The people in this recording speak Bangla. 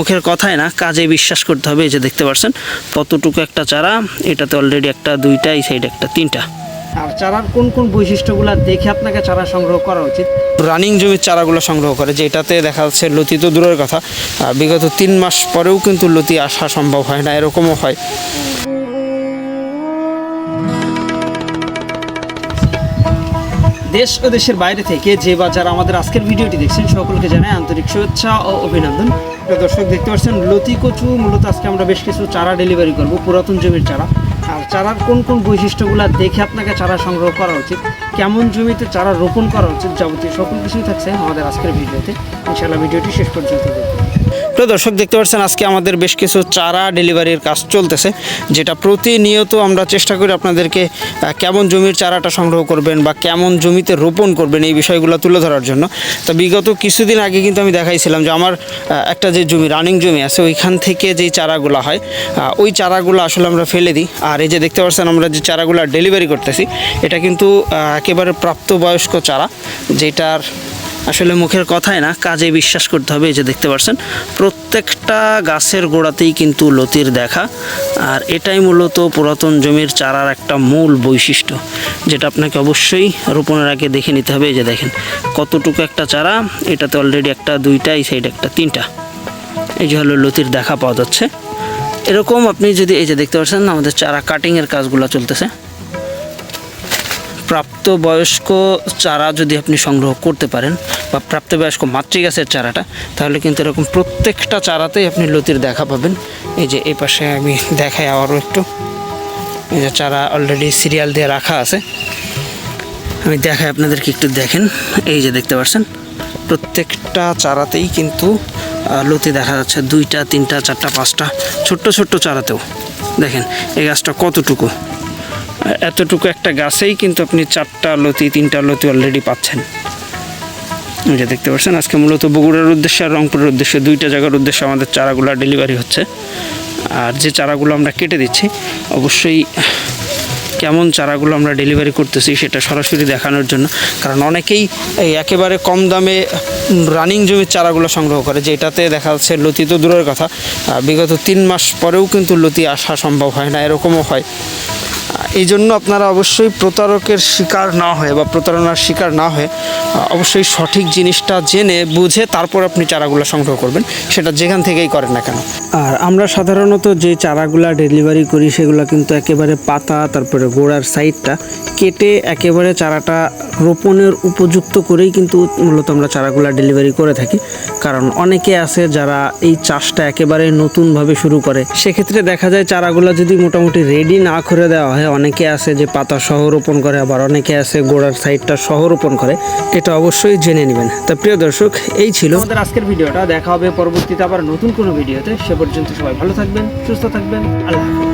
মুখের কথায় না কাজে বিশ্বাস করতে হবে এই যে দেখতে পাচ্ছেন ততটুকু একটা চারা এটাতে অলরেডি একটা দুইটা এই সাইড একটা তিনটা। আর চারার কোন কোন বৈশিষ্ট্যগুলো দেখে আপনাকে চারা সংগ্রহ করা উচিত? রানিং জমির চারাগুলো সংগ্রহ করে যেটাতে দেখা যাচ্ছে লতি তো দূরের কথা বিগত তিন মাস পরেও কিন্তু লতি আসা সম্ভব হয় না এরকমও হয়। দেশ ও দেশের বাইরে থেকে যে বা যারা আমাদের আজকের ভিডিওটি দেখছেন, সকলকে জানাই আন্তরিক শুভেচ্ছা ও অভিনন্দন। দর্শক, দেখতে পাচ্ছেন লতি কচু, মূলত আজকে আমরা বেশ কিছু চারা ডেলিভারি করব, পুরাতন জমির চারা। আর চারার কোন কোন বৈশিষ্ট্যগুলো দেখে আপনাকে চারা সংগ্রহ করা উচিত, কেমন জমিতে চারা রোপণ করা উচিত যাবতীয় সকল কিছুই থাকছে আমাদের আজকের ভিডিওতে। ইনশাআল্লাহ ভিডিওটি শেষ পর্যন্ত দেখবেন। প্রিয় দর্শক, দেখতে পাচ্ছেন আজকে আমাদের বেশ কিছু চারা ডেলিভারির কাজ চলতেছে, যেটা প্রতিনিয়ত আমরা চেষ্টা করি আপনাদেরকে কেমন জমির চারাটা সংগ্রহ করবেন বা কেমন জমিতে রোপণ করবেন এই বিষয়গুলো তুলে ধরার জন্য। তো বিগত কিছুদিন আগে কিন্তু আমি দেখাইছিলাম যে আমার একটা যে জমি রানিং জমি আছে, ওইখান থেকে যেই চারাগুলো হয় ওই চারাগুলো আসলে আমরা ফেলে দিই। আর এই যে দেখতে পাচ্ছেন আমরা যে চারাগুলো ডেলিভারি করতেছি, এটা কিন্তু একেবারে প্রাপ্তবয়স্ক চারা, যেটার আসলে মুখের কথায় না, কাজে বিশ্বাস করতে হবে, এই যে দেখতে পাচ্ছেন প্রত্যেকটা গাছের গোড়াতেই কিন্তু লতির দেখা, আর এটাই মূলত পুরাতন জমির চারার একটা মূল বৈশিষ্ট্য, যেটা আপনাকে অবশ্যই রোপণের আগে দেখে নিতে হবে। এই যে দেখেন, কতটুকু একটা চারা, এটাতে অলরেডি একটা দুইটা, এই সাইড একটা তিনটা। এই যে হলো লতির দেখা পাওয়া যাচ্ছে। এরকম আপনি যদি, এই যে দেখতে পাচ্ছেন, আমাদের চারা কাটিংয়ের কাজগুলো চলতেছে। প্রাপ্তবয়স্ক চারা যদি আপনি সংগ্রহ করতে পারেন বা প্রাপ্তবয়স্ক মাতৃগাছের চারাটা, তাহলে কিন্তু এরকম প্রত্যেকটা চারাতেই আপনি লতির দেখা পাবেন। এই যে এই পাশে আমি দেখাই আবারও একটু। এই যে চারা অলরেডি সিরিয়াল দিয়ে রাখা আছে। আমি দেখাই আপনাদেরকে একটু দেখেন। এই যে দেখতে পাচ্ছেন, প্রত্যেকটা চারাতেই কিন্তু লতি দেখা যাচ্ছে। দুইটা, তিনটা, চারটা, পাঁচটা ছোট্ট ছোট্ট চারাতেও। দেখেন, এই গাছটা কতটুকু? এতটুকু একটা গাছেই কিন্তু আপনি চারটা লতি, তিনটা লতি অলরেডি পাচ্ছেন। যে দেখতে পাচ্ছেন, আজকে মূলত বগুড়ার উদ্দেশ্যে আর রংপুরের উদ্দেশ্যে, দুইটা জায়গার উদ্দেশ্যে আমাদের চারাগুলো ডেলিভারি হচ্ছে। আর যে চারাগুলো আমরা কেটে দিচ্ছি, অবশ্যই কেমন চারাগুলো আমরা ডেলিভারি করতেছি সেটা সরাসরি দেখানোর জন্য। কারণ অনেকেই এই একেবারে কম দামে রানিং জমির চারাগুলো সংগ্রহ করে যেটাতে দেখা যাচ্ছে লতি তো দূরের কথা বিগত তিন মাস পরেও কিন্তু লতি আসা সম্ভব হয় না, এরকমও হয়। এই জন্য আপনারা অবশ্যই প্রতারকের শিকার না হয়ে বা প্রতারণার শিকার না হয়ে অবশ্যই সঠিক জিনিসটা জেনে, বুঝে তারপর আপনি চারাগুলো সংগ্রহ করবেন। সেটা যেখান থেকেই করেন না কেন। আর আমরা সাধারণত যে চারাগুলা ডেলিভারি করি, সেগুলো কিন্তু একেবারে পাতা, তারপরে গোড়ার সাইডটা কেটে একেবারে চারাটা রোপণের উপযুক্ত করেই কিন্তু মূলত আমরা চারাগুলা ডেলিভারি করে থাকি। কারণ অনেকে আছে যারা এই চাষটা একেবারে নতুনভাবে শুরু করে। সেক্ষেত্রে দেখা যায় চারাগুলা যদি মোটামুটি রেডি না করে দেওয়া হয় অনেকে আছে যে পাতা সহ রোপণ করে, আবার অনেকে আছে গোড়ার সাইডটা সহ রোপণ করে। এটা অবশ্যই জেনে নেবেন। তা প্রিয় দর্শক, এই ছিল আমাদের আজকের ভিডিওটা। দেখা হবে পরবর্তীতে আবার নতুন কোনো ভিডিওতে। সে পর্যন্ত সবাই ভালো থাকবেন, সুস্থ থাকবেন। আল্লাহ